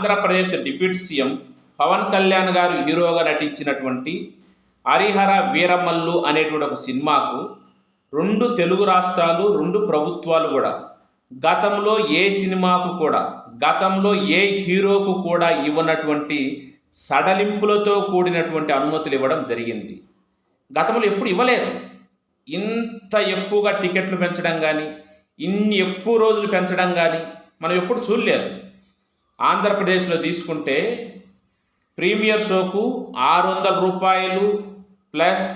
Andhra Pradesh deputy CM Pawan Kalyan గారు హీరోగా నటించినటువంటి హరిహర వీరమల్లు అనేటువంటి ఒక సినిమాకు రెండు తెలుగు రాష్ట్రాలు రెండు ప్రభుత్వాలు కూడా గతంలో ఏ సినిమాకు కూడా గతంలో ఏ హీరోకు కూడా ఇవ్వనటువంటి సడలింపులతో కూడినటువంటి అనుమతులు ఇవ్వడం జరిగింది. గతంలో ఎప్పుడు ఇవ్వలేదు. ఇంత ఎక్కువగా టికెట్లు పెంచడం కానీ ఇన్ని ఎక్కువ రోజులు పెంచడం కానీ మనం ఎప్పుడు చూడలేదు. ఆంధ్రప్రదేశ్లో తీసుకుంటే ప్రీమియర్ షోకు ఆరు వందల రూపాయలు ప్లస్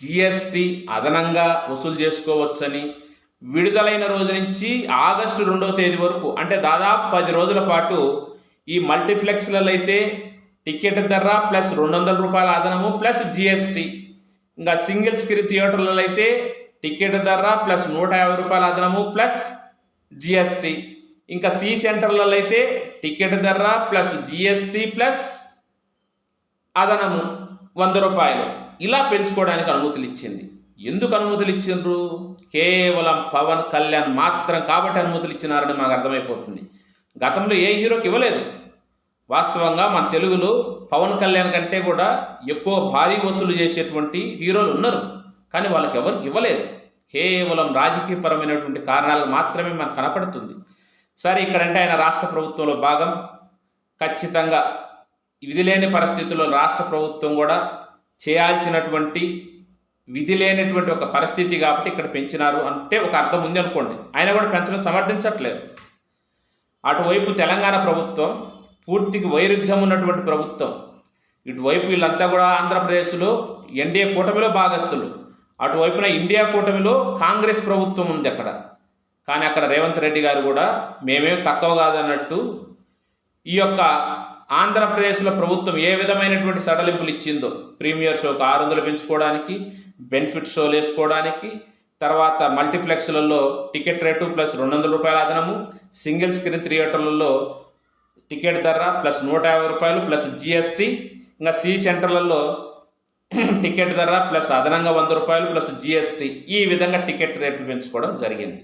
జిఎస్టి అదనంగా వసూలు చేసుకోవచ్చని విడుదలైన రోజు నుంచి ఆగస్టు రెండవ తేదీ వరకు అంటే దాదాపు పది రోజుల పాటు ఈ మల్టీప్లెక్స్లలో అయితే టికెట్ ధర ప్లస్ రెండు వందల రూపాయల అదనము ప్లస్ జిఎస్టి. ఇంకా సింగిల్ స్క్రీన్ థియేటర్లలో అయితే టికెట్ ధర ప్లస్ నూట యాభై రూపాయల అదనము ప్లస్ జిఎస్టి. ఇంకా సి సెంటర్లలో అయితే టికెట్ ధర ప్లస్ జిఎస్టి ప్లస్ అదనము వంద రూపాయలు. ఇలా పెంచుకోవడానికి అనుమతులు ఇచ్చింది. ఎందుకు అనుమతులు ఇచ్చిండ్రు? కేవలం పవన్ కళ్యాణ్ మాత్రం కాబట్టి అనుమతులు ఇచ్చినారని మనకు అర్థమైపోతుంది. గతంలో ఏ హీరోకి ఇవ్వలేదు. వాస్తవంగా మన తెలుగులో పవన్ కళ్యాణ్ కంటే కూడా ఎక్కువ భారీ వసూలు చేసేటువంటి హీరోలు ఉన్నారు. కానీ వాళ్ళకి ఎవరికి ఇవ్వలేదు. కేవలం రాజకీయపరమైనటువంటి కారణాలు మాత్రమే మనకు కనపడుతుంది. సరే ఇక్కడంటే ఆయన రాష్ట్ర ప్రభుత్వంలో భాగం. ఖచ్చితంగా విధి లేని పరిస్థితుల్లో రాష్ట్ర ప్రభుత్వం కూడా చేయాల్సినటువంటి విధి లేనటువంటి ఒక పరిస్థితి కాబట్టి ఇక్కడ పెంచినారు అంటే ఒక అర్థం ఉంది అనుకోండి. ఆయన కూడా పెంచడం సమర్థించట్లేదు. అటువైపు తెలంగాణ ప్రభుత్వం పూర్తికి వైరుధ్యం ఉన్నటువంటి ప్రభుత్వం. ఇటువైపు వీళ్ళంతా కూడా ఆంధ్రప్రదేశ్లో ఎన్డీఏ కూటమిలో భాగస్తులు అటువైపున ఇండియా కూటమిలో కాంగ్రెస్ ప్రభుత్వం ఉంది అక్కడ. కానీ అక్కడ రేవంత్ రెడ్డి గారు కూడా మేమేం తక్కువ కాదన్నట్టు ఈ యొక్క ఆంధ్రప్రదేశ్లో ప్రభుత్వం ఏ విధమైనటువంటి సడలింపులు ఇచ్చిందో ప్రీమియర్ షోకు ఆరు వందలు పెంచుకోవడానికి బెనిఫిట్ షోలు వేసుకోవడానికి తర్వాత మల్టీప్లెక్స్లలో టికెట్ రేటు ప్లస్ రెండు వందల రూపాయల అదనము సింగిల్ స్క్రీన్ థియేటర్లలో టికెట్ ధర ప్లస్ నూట యాభై రూపాయలు ప్లస్ జిఎస్టీ ఇంకా సి సెంటర్లలో టికెట్ ధర ప్లస్ అదనంగా వంద రూపాయలు ప్లస్ జిఎస్టీ ఈ విధంగా టికెట్ రేట్లు పెంచుకోవడం జరిగింది.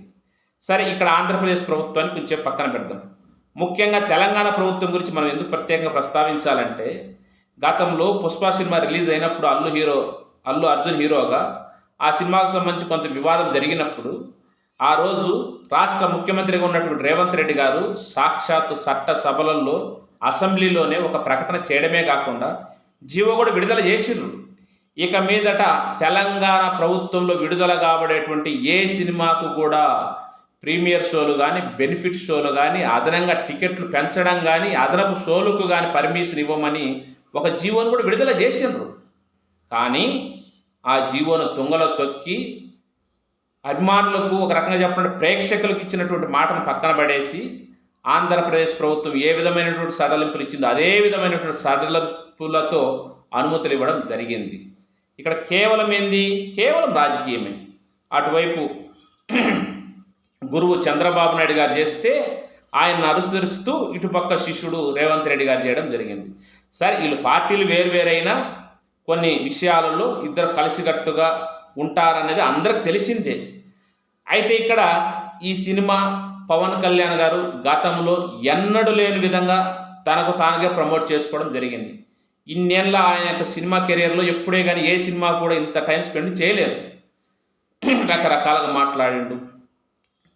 సరే ఇక్కడ ఆంధ్రప్రదేశ్ ప్రభుత్వాన్ని కొంచెం పక్కన పెడదాం. ముఖ్యంగా తెలంగాణ ప్రభుత్వం గురించి మనం ఎందుకు ప్రత్యేకంగా ప్రస్తావించాలంటే గతంలో పుష్ప సినిమా రిలీజ్ అయినప్పుడు అల్లు హీరో అల్లు అర్జున్ హీరోగా ఆ సినిమాకు సంబంధించి కొంత వివాదం జరిగినప్పుడు ఆ రోజు రాష్ట్ర ముఖ్యమంత్రిగా ఉన్నటువంటి రేవంత్ రెడ్డి గారు సాక్షాత్ చట్ట సభలలో అసెంబ్లీలోనే ఒక ప్రకటన చేయడమే కాకుండా జీవో కూడా విడుదల చేసిర్రు ఇక మీదట తెలంగాణ ప్రభుత్వంలో విడుదల కాబడేటువంటి ఏ సినిమాకు కూడా ప్రీమియర్ షోలు కానీ బెనిఫిట్ షోలు కానీ అదనంగా టికెట్లు పెంచడం కానీ అదనపు షోలకు కానీ పర్మిషన్ ఇవ్వమని ఒక జీవోను కూడా విడుదల చేసిండ్రు. కానీ ఆ జీవోను తుంగలో తొక్కి అభిమానులకు ఒక రకంగా చెప్పండి ప్రేక్షకులకు ఇచ్చినటువంటి మాటను పక్కన పడేసి ఆంధ్రప్రదేశ్ ప్రభుత్వం ఏ విధమైనటువంటి సడలింపులు ఇచ్చిందో అదే విధమైనటువంటి సడలింపులతో అనుమతులు ఇవ్వడం జరిగింది. ఇక్కడ కేవలం ఏంది? కేవలం రాజకీయమే. అటువైపు గురువు చంద్రబాబు నాయుడు గారు చేస్తే ఆయన అనుసరిస్తూ ఇటుపక్క శిష్యుడు రేవంత్ రెడ్డి గారు చేయడం జరిగింది. సరే వీళ్ళు పార్టీలు వేరువేరైనా కొన్ని విషయాలలో ఇద్దరు కలిసికట్టుగా ఉంటారనేది అందరికి తెలిసిందే. అయితే ఇక్కడ ఈ సినిమా పవన్ కళ్యాణ్ గారు గతంలో ఎన్నడూ లేని విధంగా తనకు తానుగా ప్రమోట్ చేసుకోవడం జరిగింది. ఇన్నేళ్ళ ఆయన యొక్క సినిమా కెరియర్లో ఎప్పుడే కానీ ఏ సినిమా కూడా ఇంత టైం స్పెండ్ చేయలేదు. రకరకాలుగా మాట్లాడిండు.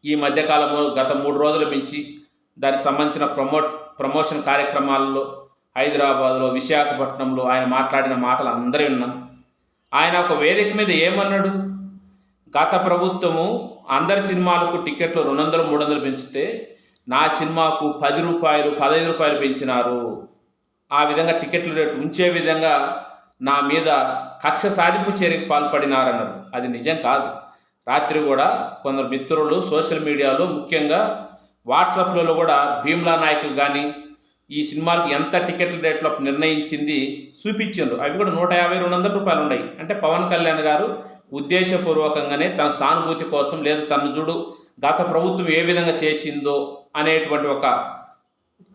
ఈ మధ్యకాలంలో గత మూడు రోజుల మించి దానికి సంబంధించిన ప్రమోట్ ప్రమోషన్ కార్యక్రమాల్లో హైదరాబాద్లో విశాఖపట్నంలో ఆయన మాట్లాడిన మాటలు అందరూ విన్నాం. ఆయన ఒక వేదిక మీద ఏమన్నాడు? గత ప్రభుత్వము అందరి సినిమాలకు టికెట్లు రెండు వందలు మూడు వందలు పెంచితే నా సినిమాకు పది రూపాయలు పదహైదు రూపాయలు పెంచినారు. ఆ విధంగా టికెట్ల రేటు ఉంచే విధంగా నా మీద కక్ష సాధింపు చర్యకు పాల్పడినారన్నారు. అది నిజం కాదు. రాత్రి కూడా కొందరు మిత్రులు సోషల్ మీడియాలో ముఖ్యంగా వాట్సాప్లలో కూడా భీమ్లా నాయక్ కానీ ఈ సినిమాకి ఎంత టికెట్ల రేట్లో నిర్ణయించింది చూపించారు అవి కూడా నూట యాభై రెండు వందల రూపాయలు ఉన్నాయి. అంటే పవన్ కళ్యాణ్ గారు ఉద్దేశపూర్వకంగానే తన సానుభూతి కోసం లేదా తన చూడు గత ప్రభుత్వం ఏ విధంగా చేసిందో అనేటువంటి ఒక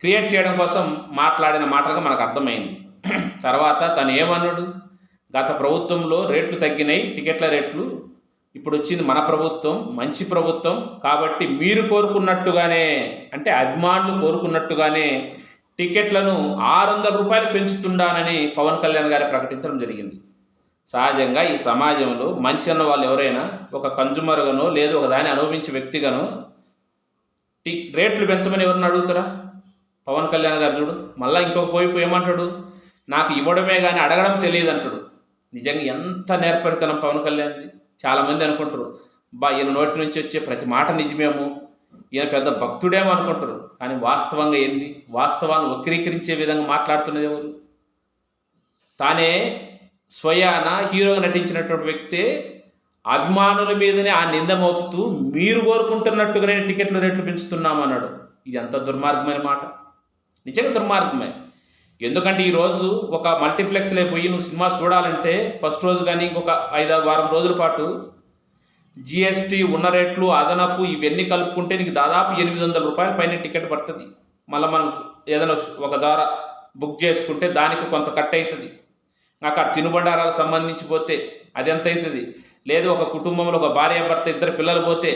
క్రియేట్ చేయడం కోసం మాట్లాడిన మాటలుగా మనకు అర్థమైంది. తర్వాత తను ఏమన్నాడు? గత ప్రభుత్వంలో రేట్లు తగ్గినాయి టికెట్ల రేట్లు ఇప్పుడు వచ్చింది మన ప్రభుత్వం మంచి ప్రభుత్వం కాబట్టి మీరు కోరుకున్నట్టుగానే అంటే అభిమానులు కోరుకున్నట్టుగానే టికెట్లను ఆరు వందల రూపాయలు పెంచుతుండానని పవన్ కళ్యాణ్ గారు ప్రకటించడం జరిగింది. సహజంగా ఈ సమాజంలో మనిషి అన్న వాళ్ళు ఎవరైనా ఒక కన్జ్యూమర్గానో లేదు ఒక దాన్ని అనుభవించే వ్యక్తిగానో టి రేట్లు పెంచమని ఎవరిని అడుగుతారా? పవన్ కళ్యాణ్ గారు చూడు మళ్ళీ ఇంకొక పోయి పోయి ఏమంటాడు? నాకు ఇవ్వడమే కానీ అడగడం తెలియదు అంటాడు నిజంగా ఎంత నేర్పరితనం పవన్ కళ్యాణ్ది? చాలామంది అనుకుంటారు బా ఈయన నోటి నుంచి వచ్చే ప్రతి మాట నిజమేమో ఈయన పెద్ద భక్తుడేమో అనుకుంటారు. కానీ వాస్తవంగా ఏంది? వాస్తవాన్ని వక్రీకరించే విధంగా మాట్లాడుతున్నది ఎవరు? తానే స్వయాన హీరోగా నటించినటువంటి వ్యక్తే అభిమానుల మీదనే ఆ నింద మోపుతూ మీరు కోరుకుంటున్నట్టుగానే టికెట్ల రేట్లు పెంచుతున్నామన్నాడు. ఇది అంత దుర్మార్గమైన మాట? నిజంగా దుర్మార్గమే. ఎందుకంటే ఈరోజు ఒక మల్టీప్లెక్స్లో పోయి నువ్వు సినిమా చూడాలంటే ఫస్ట్ రోజు కానీ ఇంకొక ఐదారు వారం రోజుల పాటు జిఎస్టీ ఉన్న రేట్లు అదనపు ఇవన్నీ కలుపుకుంటే నీకు దాదాపు ఎనిమిది వందల రూపాయల పైన టికెట్ పడుతుంది. మళ్ళీ మనం ఏదైనా ఒక ద్వారా బుక్ చేసుకుంటే దానికి కొంత కట్ అవుతుంది అక్కడ తినుబండారాలకు సంబంధించి పోతే అది ఎంత అవుతుంది లేదు ఒక కుటుంబంలో ఒక భార్య భర్త ఇద్దరు పిల్లలు పోతే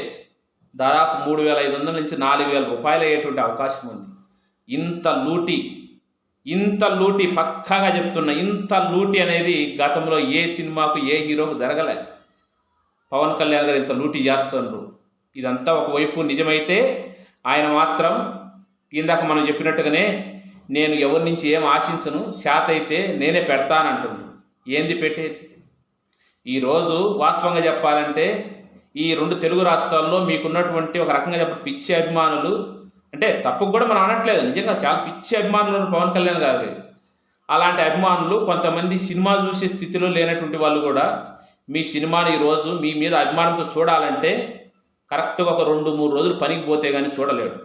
దాదాపు మూడు వేల ఐదు వందల నుంచి నాలుగు వేల రూపాయలు అయ్యేటువంటి అవకాశం ఉంది. ఇంత లూటీ ఇంత లూటి పక్కాగా చెప్తున్నా ఇంత లూటి అనేది గతంలో ఏ సినిమాకు ఏ హీరోకు జరగలే. పవన్ కళ్యాణ్ గారు ఇంత లూటి చేస్తుండ్రు. ఇదంతా ఒకవైపు నిజమైతే ఆయన మాత్రం ఇందాక మనం చెప్పినట్టుగానే నేను ఎవరి నుంచి ఏం ఆశించను శాత అయితే నేనే పెడతానంటున్నాను ఏంది పెట్టేది? ఈరోజు వాస్తవంగా చెప్పాలంటే ఈ రెండు తెలుగు రాష్ట్రాల్లో మీకున్నటువంటి ఒక రకంగా చెప్ప పిచ్చి అభిమానులు అంటే తప్పు కూడా మనం అనట్లేదు. నిజంగా చాలా పిచ్చి అభిమానులు పవన్ కళ్యాణ్ గారు అలాంటి అభిమానులు కొంతమంది సినిమా చూసే స్థితిలో లేనటువంటి వాళ్ళు కూడా మీ సినిమాని ఈరోజు మీ మీద అభిమానంతో చూడాలంటే కరెక్ట్గా ఒక రెండు మూడు రోజులు పనికి పోతే కానీ చూడలేడు.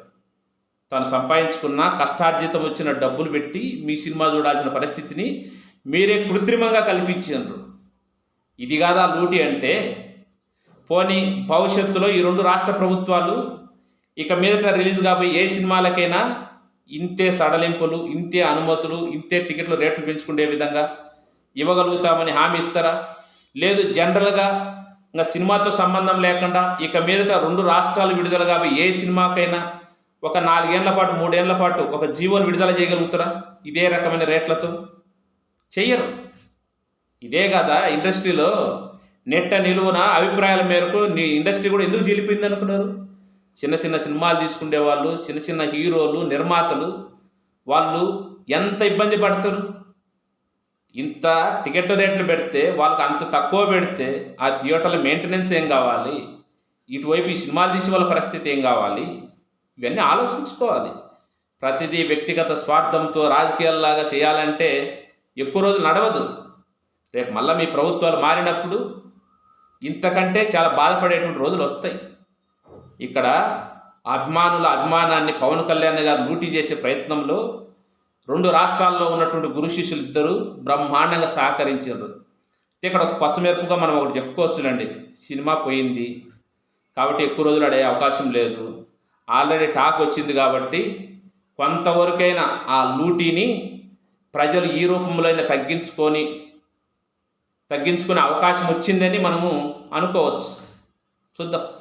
తను సంపాదించుకున్న కష్టార్జితం వచ్చిన డబ్బులు పెట్టి మీ సినిమా చూడాల్సిన పరిస్థితిని మీరే కృత్రిమంగా కల్పించారు ఇది కాదా లూటి అంటే? పోనీ భవిష్యత్తులో ఈ రెండు రాష్ట్ర ప్రభుత్వాలు ఇక మీదట రిలీజ్ కాబోయే ఏ సినిమాలకైనా ఇంతే సడలింపులు ఇంతే అనుమతులు ఇంతే టికెట్లు రేట్లు పెంచుకునే విధంగా ఇవ్వగలుగుతామని హామీ ఇస్తారా? లేదు జనరల్గా ఇంకా సినిమాతో సంబంధం లేకుండా ఇక మీదట రెండు రాష్ట్రాలు విడుదల కాబట్టి ఏ సినిమాకైనా ఒక నాలుగేళ్ళ పాటు మూడేళ్ళ పాటు ఒక జీవోని విడుదల చేయగలుగుతారా? ఇదే రకమైన రేట్లతో? చెయ్యరు. ఇదే కదా ఇండస్ట్రీలో నెట్ట నిలువున అభిప్రాయాల మేరకు నీ ఇండస్ట్రీ కూడా ఎందుకు జీలిపోయింది అనుకున్నారు చిన్న చిన్న సినిమాలు తీసుకునే వాళ్ళు చిన్న చిన్న హీరోలు నిర్మాతలు వాళ్ళు ఎంత ఇబ్బంది పడతారు? ఇంత టికెట్ రేట్లు పెడితే వాళ్ళకి అంత తక్కువ పెడితే ఆ థియేటర్ల మెయింటెనెన్స్ ఏం కావాలి? ఇటువైపు ఈ సినిమాలు తీసే వాళ్ళ పరిస్థితి ఏం కావాలి? ఇవన్నీ ఆలోచించుకోవాలి. ప్రతిదీ వ్యక్తిగత స్వార్థంతో రాజకీయాల్లాగా చేయాలంటే ఎక్కువ రోజులు నడవదు. రేపు మళ్ళీ మీ ప్రభుత్వాలు మారినప్పుడు ఇంతకంటే చాలా బాధపడేటువంటి రోజులు వస్తాయి. ఇక్కడ అభిమానుల అభిమానాన్ని పవన్ కళ్యాణ్ గారు లూటీ చేసే ప్రయత్నంలో రెండు రాష్ట్రాల్లో ఉన్నటువంటి గురు శిష్యులు ఇద్దరు బ్రహ్మాండంగా సహకరించారు. ఇక్కడ ఒక పసమెరుపుగా మనం ఒకటి చెప్పుకోవచ్చునండి. సినిమా పోయింది. కాబట్టి ఎక్కువ రోజులు అడే అవకాశం లేదు. ఆల్రెడీ టాక్ వచ్చింది కాబట్టి కొంతవరకైనా ఆ లూటీని ప్రజలు ఈ రూపంలో తగ్గించుకొని తగ్గించుకునే అవకాశం వచ్చిందని మనము అనుకోవచ్చు. చూద్దాం.